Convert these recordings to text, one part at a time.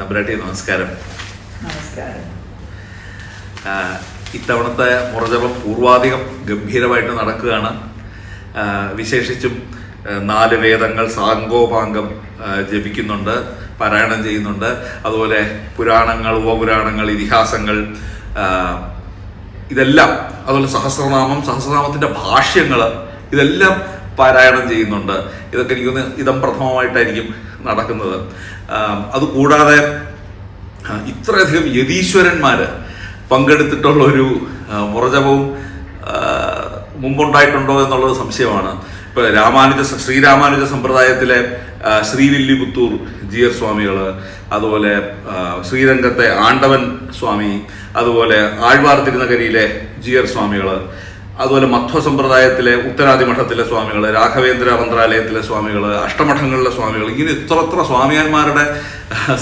തമ്പുരാട്ടി നമസ്കാരം. നമസ്കാരം. ഇത്തവണത്തെ മുറജപം പൂർവാധികം ഗംഭീരമായിട്ട് നടക്കുകയാണ്. വിശേഷിച്ചും നാല് വേദങ്ങൾ സാങ്കോപാംഗം ജപിക്കുന്നുണ്ട് പാരായണം ചെയ്യുന്നുണ്ട്. അതുപോലെ പുരാണങ്ങൾ ഉപപുരാണങ്ങൾ ഇതിഹാസങ്ങൾ ഇതെല്ലാം അതുപോലെ സഹസ്രനാമം സഹസ്രനാമത്തിന്റെ ഭാഷ്യങ്ങൾ ഇതെല്ലാം പാരായണം ചെയ്യുന്നുണ്ട്. ഇതൊക്കെ എനിക്കൊന്ന് ഇതം പ്രഥമമായിട്ടായിരിക്കും നടക്കുന്നത്. അതുകൂടാതെ ഇത്രയധികം യതീശ്വരന്മാർ പങ്കെടുത്തിട്ടുള്ള ഒരു മുറജപവും മുമ്പുണ്ടായിട്ടുണ്ടോ എന്നുള്ളത് സംശയമാണ്. ഇപ്പൊ രാമാനുജ ശ്രീരാമാനുജ സമ്പ്രദായത്തിലെ ശ്രീവില്ലിപുത്തൂർ ജി ജിയർ സ്വാമികൾ അതുപോലെ ശ്രീരംഗത്തെ ആണ്ടവൻ സ്വാമി അതുപോലെ ആഴ്വാർ തിരുനഗരിയിലെ ജിയർ സ്വാമികൾ അതുപോലെ മധ്വ സമ്പ്രദായത്തിലെ ഉത്തരാദിമഠത്തിലെ സ്വാമികൾ രാഘവേന്ദ്ര മന്ത്രാലയത്തിലെ സ്വാമികൾ അഷ്ടമഠങ്ങളിലെ സ്വാമികൾ ഇങ്ങനെ ഇത്രത്ര സ്വാമിയന്മാരുടെ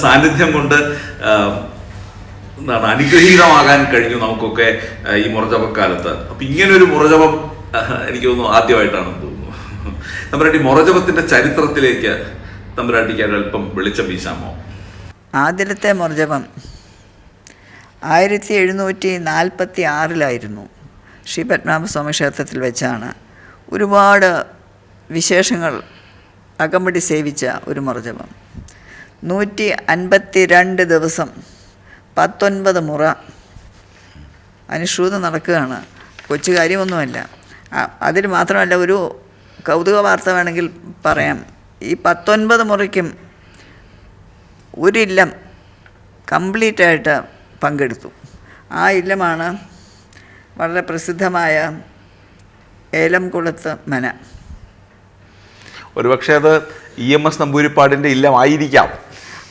സാന്നിധ്യം കൊണ്ട് എന്താണ് അനുഗ്രഹീതമാകാൻ കഴിഞ്ഞു നമുക്കൊക്കെ ഈ മുറജപക്കാലത്ത്. അപ്പൊ ഇങ്ങനെ ഒരു മുറജപം എനിക്ക് തോന്നുന്നു ആദ്യമായിട്ടാണ് തോന്നുന്നു. തമ്പുരാട്ടി മുറജപത്തിന്റെ ചരിത്രത്തിലേക്ക് തമ്പുരാട്ടിക്ക് അല്പം വെളിച്ചം വീശാമോ? ആദ്യത്തെ മുറജപം ആയിരത്തി എഴുന്നൂറ്റി നാൽപ്പത്തി ആറിലായിരുന്നു. ശ്രീ പത്മനാഭസ്വാമി ക്ഷേത്രത്തിൽ വെച്ചാണ് ഒരുപാട് വിശേഷങ്ങൾ അകമ്പടി സേവിച്ച ഒരു മറുജപം. നൂറ്റി അൻപത്തി രണ്ട് ദിവസം പത്തൊൻപത് മുറ അനുശ്രൂതം നടക്കുകയാണ്. കൊച്ചു കാര്യമൊന്നുമല്ല. അതിൽ മാത്രമല്ല ഒരു കൗതുക വാർത്ത വേണമെങ്കിൽ പറയാം. ഈ പത്തൊൻപത് മുറയ്ക്കും ഒരില്ലം കംപ്ലീറ്റായിട്ട് പങ്കെടുത്തു. ആ ഇല്ലമാണ് വളരെ പ്രസിദ്ധമായ ഏലംകുളത്ത് മന. ഒരുപക്ഷെ അത് ഇ എം എസ് നമ്പൂരിപ്പാടിന്റെ ഇല്ലമായിരിക്കാം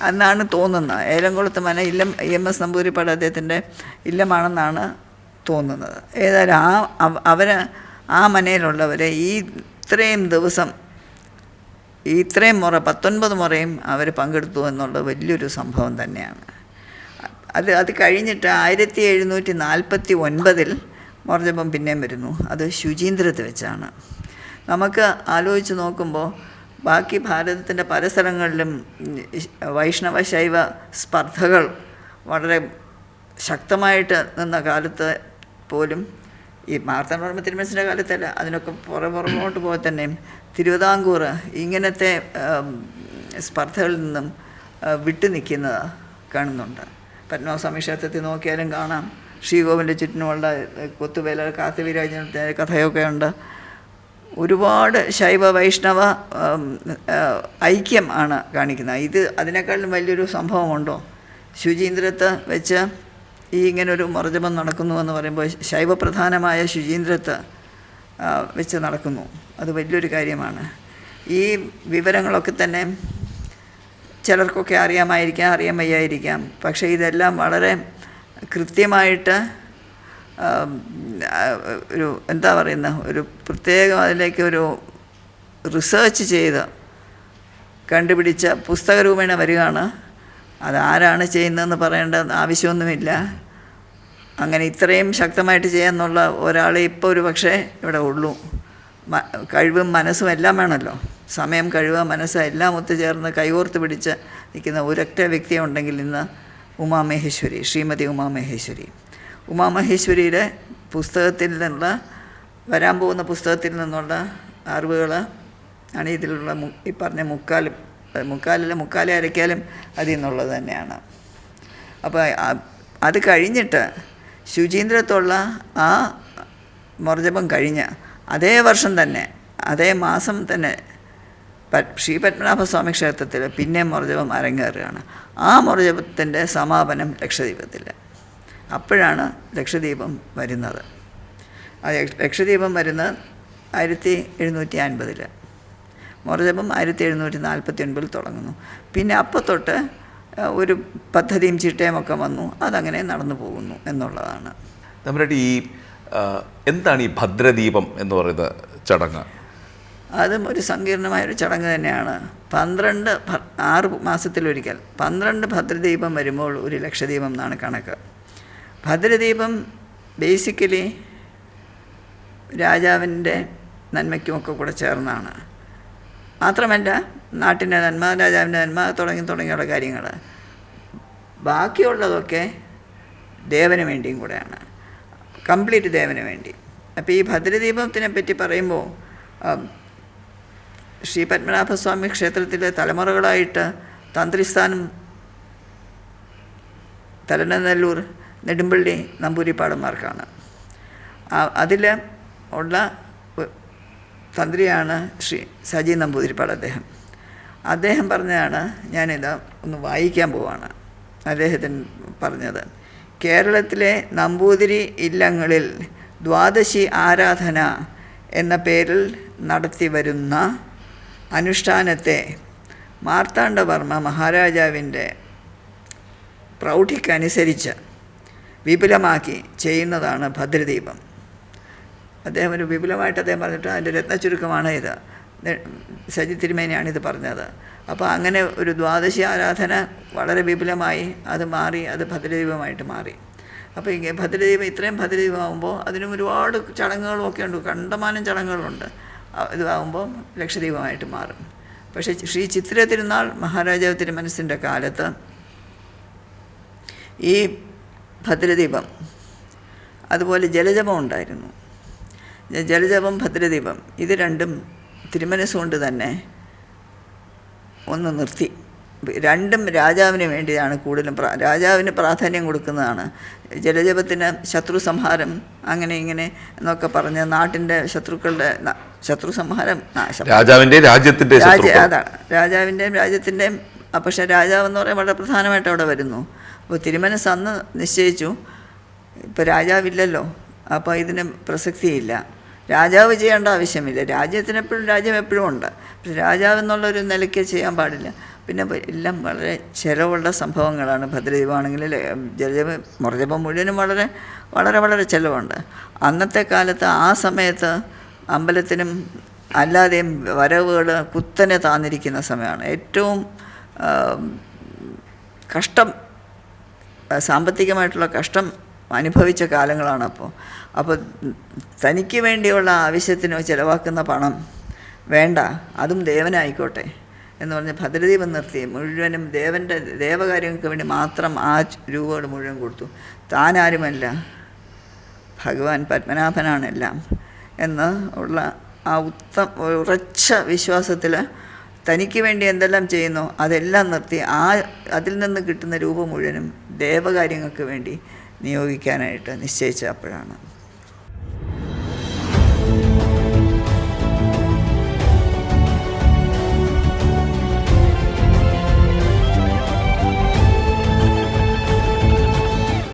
എന്നാണ് തോന്നുന്നത്. ഏലംകുളത്ത് മന ഇല്ലം ഇ എം എസ് നമ്പൂരിപ്പാട് അദ്ദേഹത്തിന്റെ ഇല്ലമാണെന്നാണ് തോന്നുന്നത്. ഏതായാലും ആ അവർ ആ മനയിലുള്ളവരെ ഈ ഇത്രയും ദിവസം ഇത്രയും മുറ പത്തൊൻപത് മുറയും അവർ പങ്കെടുത്തു എന്നുള്ളത് വലിയൊരു സംഭവം തന്നെയാണ്. അത് അത് കഴിഞ്ഞിട്ട് ആയിരത്തി എഴുന്നൂറ്റി നാൽപ്പത്തി ഒൻപതിൽ മുറജപം പിന്നെയും വരുന്നു. അത് ശുചീന്ദ്രത്ത് വെച്ചാണ്. നമുക്ക് ആലോചിച്ച് നോക്കുമ്പോൾ ബാക്കി ഭാരതത്തിന്റെ പല സ്ഥലങ്ങളിലും വൈഷ്ണവ ശൈവ സ്പർദ്ധകൾ വളരെ ശക്തമായിട്ട് നിന്ന കാലത്ത് പോലും ഈ മാർത്തൻവർമ്മ തിരുമനസിന്റെ കാലത്തല്ല അതിനൊക്കെ പുറം പുറമോട്ട് പോയി തന്നെ തിരുവിതാംകൂർ ഇങ്ങനത്തെ സ്പർദ്ധകളിൽ നിന്നും വിട്ടു നിൽക്കുന്നത് കാണുന്നുണ്ട്. പത്മനാഭസ്വാമി ക്ഷേത്രത്തിൽ നോക്കിയാലും കാണാം. ശ്രീകോവിലിന്റെ ചുറ്റിനുമുള്ള കൊത്തുവേല കഥയൊക്കെ ഉണ്ട്. ഒരുപാട് ശൈവ വൈഷ്ണവ ഐക്യം ആണ് കാണിക്കുന്നത്. ഇത് അതിനേക്കാളും വലിയൊരു സംഭവമുണ്ടോ? ശുചീന്ദ്രത്ത് വെച്ച് ഈ ഇങ്ങനൊരു മർജപം നടക്കുന്നു എന്ന് പറയുമ്പോൾ ശൈവപ്രധാനമായ ശുചീന്ദ്രത്ത് വെച്ച് നടക്കുന്നു. അത് വലിയൊരു കാര്യമാണ്. ഈ വിവരങ്ങളൊക്കെ തന്നെ ചിലർക്കൊക്കെ അറിയാമായിരിക്കാം അറിയാൻ വയ്യായിരിക്കാം. പക്ഷേ ഇതെല്ലാം വളരെ കൃത്യമായിട്ട് ഒരു എന്താ പറയുന്ന ഒരു പ്രത്യേകം അതിലേക്ക് ഒരു റിസേർച്ച് ചെയ്ത് കണ്ടുപിടിച്ച പുസ്തക രൂപേണ വരികയാണ്. അതാരാണ് ചെയ്യുന്നതെന്ന് പറയേണ്ട ആവശ്യമൊന്നുമില്ല. അങ്ങനെ ഇത്രയും ശക്തമായിട്ട് ചെയ്യാമെന്നുള്ള ഒരാളെ ഇപ്പോൾ ഒരു പക്ഷേ ഇവിടെ ഉള്ളൂ. കഴിവും മനസ്സും എല്ലാം വേണമല്ലോ സമയം കഴിവ് മനസ്സ് എല്ലാം ഒത്തുചേർന്ന് കൈകോർത്ത് പിടിച്ച് നിൽക്കുന്ന ഒരൊറ്റ വ്യക്തിയുണ്ടെങ്കിൽ ഇന്ന് ഉമാമഹേശ്വരി ശ്രീമതി ഉമാമഹേശ്വരി. ഉമാമഹേശ്വരിയുടെ പുസ്തകത്തിൽ നിന്നുള്ള വരാൻ പോകുന്ന പുസ്തകത്തിൽ നിന്നുള്ള അറിവുകൾ ആണ് ഇതിലുള്ള ഈ പറഞ്ഞ മുക്കാലും മുക്കാലിൽ മുക്കാലെ അരയ്ക്കാലും അതിൽ നിന്നുള്ളത് തന്നെയാണ്. അപ്പോൾ അത് കഴിഞ്ഞിട്ട് ശുചീന്ദ്രത്തുള്ള ആ മുറജപം കഴിഞ്ഞ് അതേ വർഷം തന്നെ അതേ മാസം തന്നെ ശ്രീ പത്മനാഭസ്വാമി ക്ഷേത്രത്തിൽ പിന്നെ മുറജപം അരങ്ങേറുകയാണ്. ആ മുറജപത്തിന്റെ സമാപനം ലക്ഷദ്വീപത്തിൽ അപ്പോഴാണ് ലക്ഷദ്വീപം വരുന്നത്. ലക്ഷദ്വീപം വരുന്നത് ആയിരത്തി എഴുന്നൂറ്റി അൻപതിൽ മുറജപം ആയിരത്തി എഴുന്നൂറ്റി നാൽപ്പത്തി ഒൻപതിൽ തുടങ്ങുന്നു. പിന്നെ അപ്പോൾ തൊട്ട് ഒരു പദ്ധതിയും ചിട്ടയും ഒക്കെ വന്നു. അതങ്ങനെ നടന്നു പോകുന്നു എന്നുള്ളതാണ്. നമ്മുടെ ഈ എന്താണ് ഈ ഭദ്രദീപം എന്ന് പറയുന്ന ചടങ്ങ്? അതും ഒരു സങ്കീർണമായൊരു ചടങ്ങ് തന്നെയാണ്. പന്ത്രണ്ട് ആറ് മാസത്തിലൊരിക്കൽ. പന്ത്രണ്ട് ഭദ്രദീപം വരുമ്പോൾ ഒരു ലക്ഷദീപം എന്നാണ് കണക്ക്. ഭദ്രദീപം ബേസിക്കലി രാജാവിന്റെ നന്മയ്ക്കുമൊക്കെ കൂടെ ചേർന്നാണ്. മാത്രമല്ല നാട്ടിന്റെ നന്മ രാജാവിന്റെ നന്മ തുടങ്ങി തുടങ്ങിയുള്ള കാര്യങ്ങൾ. ബാക്കിയുള്ളതൊക്കെ ദേവന് വേണ്ടിയും കൂടെയാണ്. കംപ്ലീറ്റ് ദേവന് വേണ്ടി. അപ്പോൾ ഈ ഭദ്രദീപത്തിനെ പറ്റി പറയുമ്പോൾ ശ്രീ പത്മനാഭസ്വാമി ക്ഷേത്രത്തിലെ തലമുറകളായിട്ട് തന്ത്രിസ്ഥാനം തലനല്ലൂർ നെടുമ്പള്ളി നമ്പൂരിപ്പാടന്മാർക്കാണ്. അതിൽ ഉള്ള തന്ത്രിയാണ് ശ്രീ സജി നമ്പൂതിരിപ്പാട് അദ്ദേഹം. അദ്ദേഹം പറഞ്ഞതാണ് ഞാനിത് ഒന്ന് വായിക്കാൻ പോവാണ്. അദ്ദേഹത്തിന് പറഞ്ഞത് കേരളത്തിലെ നമ്പൂതിരി ഇല്ലങ്ങളിൽ ദ്വാദശി ആരാധന എന്ന പേരിൽ നടത്തി വരുന്ന അനുഷ്ഠാനത്തെ മാർത്താണ്ഡവർമ്മ മഹാരാജാവിന്റെ പ്രൗഢിക്കനുസരിച്ച് വിപുലമാക്കി ചെയ്യുന്നതാണ് ഭദ്രദീപം. അദ്ദേഹം ഒരു വിപുലമായിട്ട് അദ്ദേഹം പറഞ്ഞിട്ട് അതിന്റെ രത്നചുരുക്കമാണ് ഇത്. സജി തിരുമേനിയാണ് ഇത് പറഞ്ഞത്. അപ്പോൾ അങ്ങനെ ഒരു ദ്വാദശി ആരാധന വളരെ വിപുലമായി അത് മാറി അത് ഭദ്രദീപമായിട്ട് മാറി. അപ്പോൾ ഇങ്ങനെ ഭദ്രദീപം ഇത്രയും ഭദ്രദീപമാകുമ്പോൾ അതിനും ഒരുപാട് ചടങ്ങുകളും ഒക്കെ ഉണ്ട്. കണ്ടമാനം ചടങ്ങുകളുണ്ട്. ഇതാകുമ്പോൾ ലക്ഷദീപമായിട്ട് മാറും. പക്ഷേ ശ്രീ ചിത്ര തിരുനാൾ മഹാരാജാവ് തിരുമനസിന്റെ കാലത്ത് ഈ ഭദ്രദീപം അതുപോലെ ജലജപം ഉണ്ടായിരുന്നു. ജലജപം ഭദ്രദീപം ഇത് രണ്ടും തിരുമനസ്സുകൊണ്ട് തന്നെ ഒന്ന് നിർത്തി. രണ്ടും രാജാവിന് വേണ്ടിയാണ് കൂടുതലും പ്രാ രാജാവിന് പ്രാധാന്യം കൊടുക്കുന്നതാണ്. ജലജപത്തിന് ശത്രു സംഹാരം അങ്ങനെ ഇങ്ങനെ എന്നൊക്കെ പറഞ്ഞ് നാട്ടിന്റെ ശത്രുക്കളുടെ ശത്രു സംഹാരം രാജാവിന്റെ രാജ്യത്തിന്റെ രാജ അതാണ് രാജാവിന്റെയും രാജ്യത്തിന്റെയും പക്ഷേ രാജാവ് എന്ന് പറയാൻ വളരെ പ്രധാനമായിട്ട് അവിടെ വരുന്നു. അപ്പോൾ തിരുമനസ് അന്ന് നിശ്ചയിച്ചു. ഇപ്പോൾ രാജാവില്ലല്ലോ. അപ്പോൾ ഇതിന് പ്രസക്തിയില്ല. രാജാവ് ചെയ്യേണ്ട ആവശ്യമില്ല. രാജ്യത്തിന് എപ്പോഴും രാജ്യം എപ്പോഴും ഉണ്ട്. പക്ഷെ രാജാവ് എന്നുള്ളൊരു നിലയ്ക്ക് ചെയ്യാൻ പാടില്ല. പിന്നെ എല്ലാം വളരെ ചിലവുള്ള സംഭവങ്ങളാണ്. ഭദ്രദീപമാണെങ്കിൽ ജലജപ മുറജപം മുഴുവനും വളരെ വളരെ വളരെ ചിലവുണ്ട്. അന്നത്തെ കാലത്ത് ആ സമയത്ത് അമ്പലത്തിനും അല്ലാതെയും വരവുകൾ കുത്തനെ താന്നിരിക്കുന്ന സമയമാണ്. ഏറ്റവും കഷ്ടം സാമ്പത്തികമായിട്ടുള്ള കഷ്ടം അനുഭവിച്ച കാലങ്ങളാണ് അപ്പോൾ അപ്പോൾ തനിക്ക് വേണ്ടിയുള്ള ആവശ്യത്തിനോ ചിലവാക്കുന്ന പണം വേണ്ട അതും ദേവനായിക്കോട്ടെ എന്ന് പറഞ്ഞ് ഭദ്രദീപം നിർത്തി. മുഴുവനും ദേവന്റെ ദേവകാര്യങ്ങൾക്ക് വേണ്ടി മാത്രം ആ രൂപകൾ മുഴുവൻ കൊടുത്തു. താനാരുമല്ല ഭഗവാൻ പത്മനാഭനാണെല്ലാം എന്ന് ഉള്ള ആ ഉത്തമ ഉറച്ച വിശ്വാസത്തിൽ തനിക്ക് വേണ്ടി എന്തെല്ലാം ചെയ്യുന്നു അതെല്ലാം നിർത്തി ആ അതിൽ നിന്ന് കിട്ടുന്ന രൂപം മുഴുവനും ദേവകാര്യങ്ങൾക്ക് വേണ്ടി നിയോഗിക്കാനായിട്ട് നിശ്ചയിച്ച അപ്പോഴാണ്